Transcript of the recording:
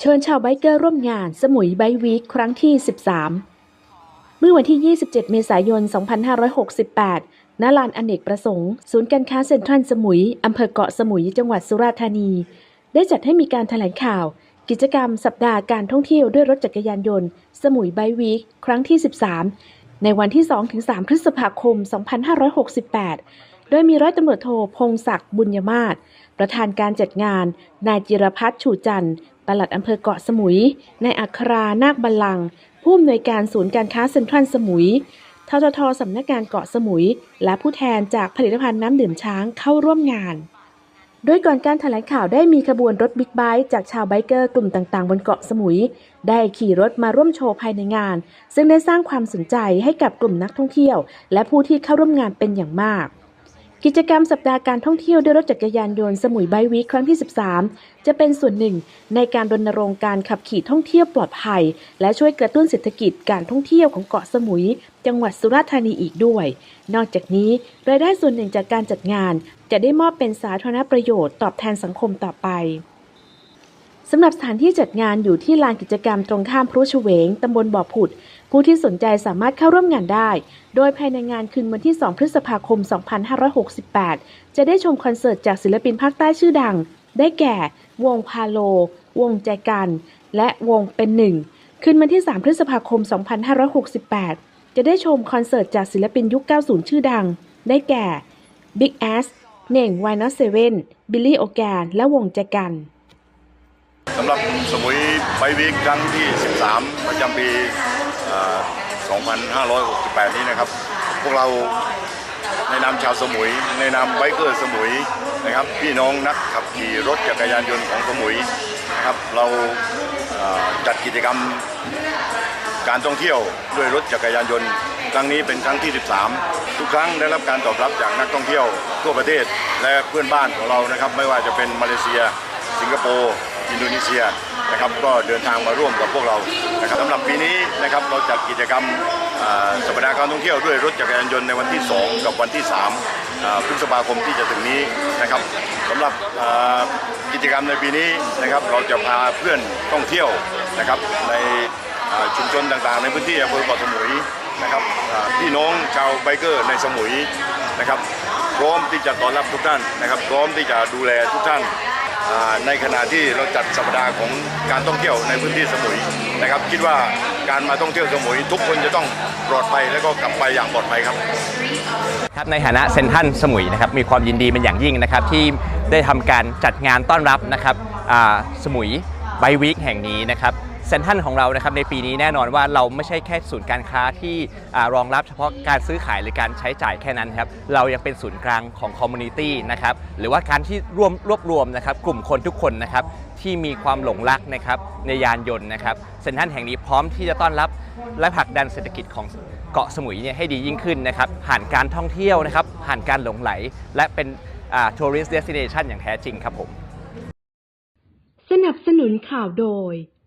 เชิญชาวไบเกอร์ร่วมงานสมุยไบวีคครั้งที่ 13 เมื่อวันที่ 27 เมษายน 2568 ณ ลานอเนกประสงค์ ศูนย์การค้าเซ็นทรัลสมุย อำเภอเกาะสมุย จังหวัดสุราษฎร์ธานี ได้จัดให้มีการแถลงข่าว กิจกรรมสัปดาห์การท่องเที่ยวด้วยรถจักรยานยนต์ สมุยไบวีคครั้งที่ 13 ในวันที่ 2-3 พฤษภาคม 2568โดยมีร้อยตำรวจโทพงศักดิ์บุญยมาศประธานการจัดงาน นายจิรพัฒน์ฉูจันทร์ ปลัดอำเภอเกาะสมุย นายอัครา นาคบัลลัง ผู้อำนวยการศูนย์การค้าเซ็นทรัลสมุย ทททสำนักงานเกาะสมุย และผู้แทนจากผลิตภัณฑ์น้ำดื่มช้างเข้าร่วมงาน โดยก่อนการแถลงข่าวได้มีขบวนรถบิ๊กไบค์จากชาวไบเกอร์กลุ่มต่างๆ บนเกาะสมุย ได้ขี่รถมาร่วมโชว์ภายในงาน ซึ่งได้สร้างความสนใจให้กับกลุ่มนักท่องเที่ยว และผู้ที่เข้าร่วมงานเป็นอย่างมาก กิจกรรมสัปดาห์การท่องเที่ยวด้วยรถจักรยานยนต์สมุยไบวีคครั้งที่ 13 จะเป็นส่วนหนึ่งในการรณรงค์การขับขี่ท่องเที่ยวปลอดภัย และช่วยกระตุ้นเศรษฐกิจการท่องเที่ยวของเกาะสมุย จังหวัดสุราษฎร์ธานีอีกด้วย นอกจากนี้รายได้ส่วนหนึ่งจากการจัดงาน จะได้มอบเป็นสาธารณประโยชน์ตอบแทนสังคมต่อไป สำหรับสถานที่จัดงานอยู่ที่ลานกิจกรรมตรงข้ามพรุชเวง ตำบลบ่อผุด ผู้ที่สนใจสามารถเข้าร่วมงานได้ โดยภายในงานคืนวันที่ 2 พฤษภาคม 2568 จะได้ชมคอนเสิร์ตจากศิลปินภาคใต้ชื่อดัง ได้แก่ วงพาโล วงใจกัน และวงเป็นหนึ่ง คืนวันที่ 3 พฤษภาคม 2568 จะได้ชมคอนเสิร์ตจากศิลปินยุค 90 ชื่อดัง ได้แก่ Big Ass เน่ง w y n o t 7 Billy o g a n แกน และวงใจกัน สำหรับสมุยไบวีคครั้งที่ 13 ประจำปีเอ่อ2568 นี้นะครับ พวกเราในนามชาวสมุย ในนามไบเกอร์สมุยนะครับ พี่น้องนักขับขี่รถจักรยานยนต์ของสมุยนะครับ เราจัดกิจกรรมการท่องเที่ยวด้วยรถจักรยานยนต์ ครั้งนี้เป็นครั้งที่ 13 ทุกครั้งได้รับการตอบรับจากนักท่องเที่ยวทั่วประเทศและเพื่อนบ้านของเรานะครับ ไม่ว่าจะเป็นมาเลเซีย สิงคโปร์ อินโดนีเซียนะครับก็เดินทางมาร่วมกับพวกเรานะครับสำหรับปีนี้นะครับเราจัดกิจกรรมสัปดาห์การท่องเที่ยวด้วยรถจักรยานยนต์ในวันที่ 2 กับวันที่3พฤษภาคมที่จะถึงนี้นะครับสำหรับกิจกรรมในปีนี้นะครับเราจะพาเพื่อนท่องเที่ยวนะครับในชุมชนต่างๆ ในพื้นที่อำเภอเกาะสมุยนะครับพี่น้องชาวไบเกอร์ในสมุยนะครับพร้อมที่จะต้อนรับทุกท่านนะครับ พร้อมที่จะดูแลทุกท่าน ในขณะที่เราจัดสัปดาห์ของการท่องเที่ยวในพื้นที่สมุยนะครับ คิดว่าการมาท่องเที่ยวสมุย ทุกคนจะต้องปลอดภัยและก็กลับไปอย่างปลอดภัยครับครับในฐานะเซนทันสมุยนะครับมีความยินดีเป็นอย่างยิ่งนะครับที่ได้ทำการจัดงานต้อนรับนะครับสมุยไบวิกแห่งนี้นะครับ เซนทรันของเรานะครับในปีนี้แน่นอนว่าเราไม่ใช่แค่ศูนย์การค้าที่รองรับเฉพาะการซื้อขายหรือการใช้จ่ายแค่นั้นครับเรายังเป็นศูนย์กลางของคอมมูนิตี้นะครับหรือว่าการที่รวมรวบรวมนะครับกลุ่มคนทุกคนนะครับที่มีความหลงรักนะครับในยานยนต์นะครับเซนทรันแห่งนี้พร้อมที่จะต้อนรับและผลักดันเศรษฐกิจของเกาะสมุยเนี่ยให้ดียิ่งขึ้นนะครับผ่านการท่องเที่ยวนะครับผ่านการหลงไหล และเป็นทัวริสต์เดสติเนชันอย่างแท้จริงครับผม สนับสนุนข่าวโดย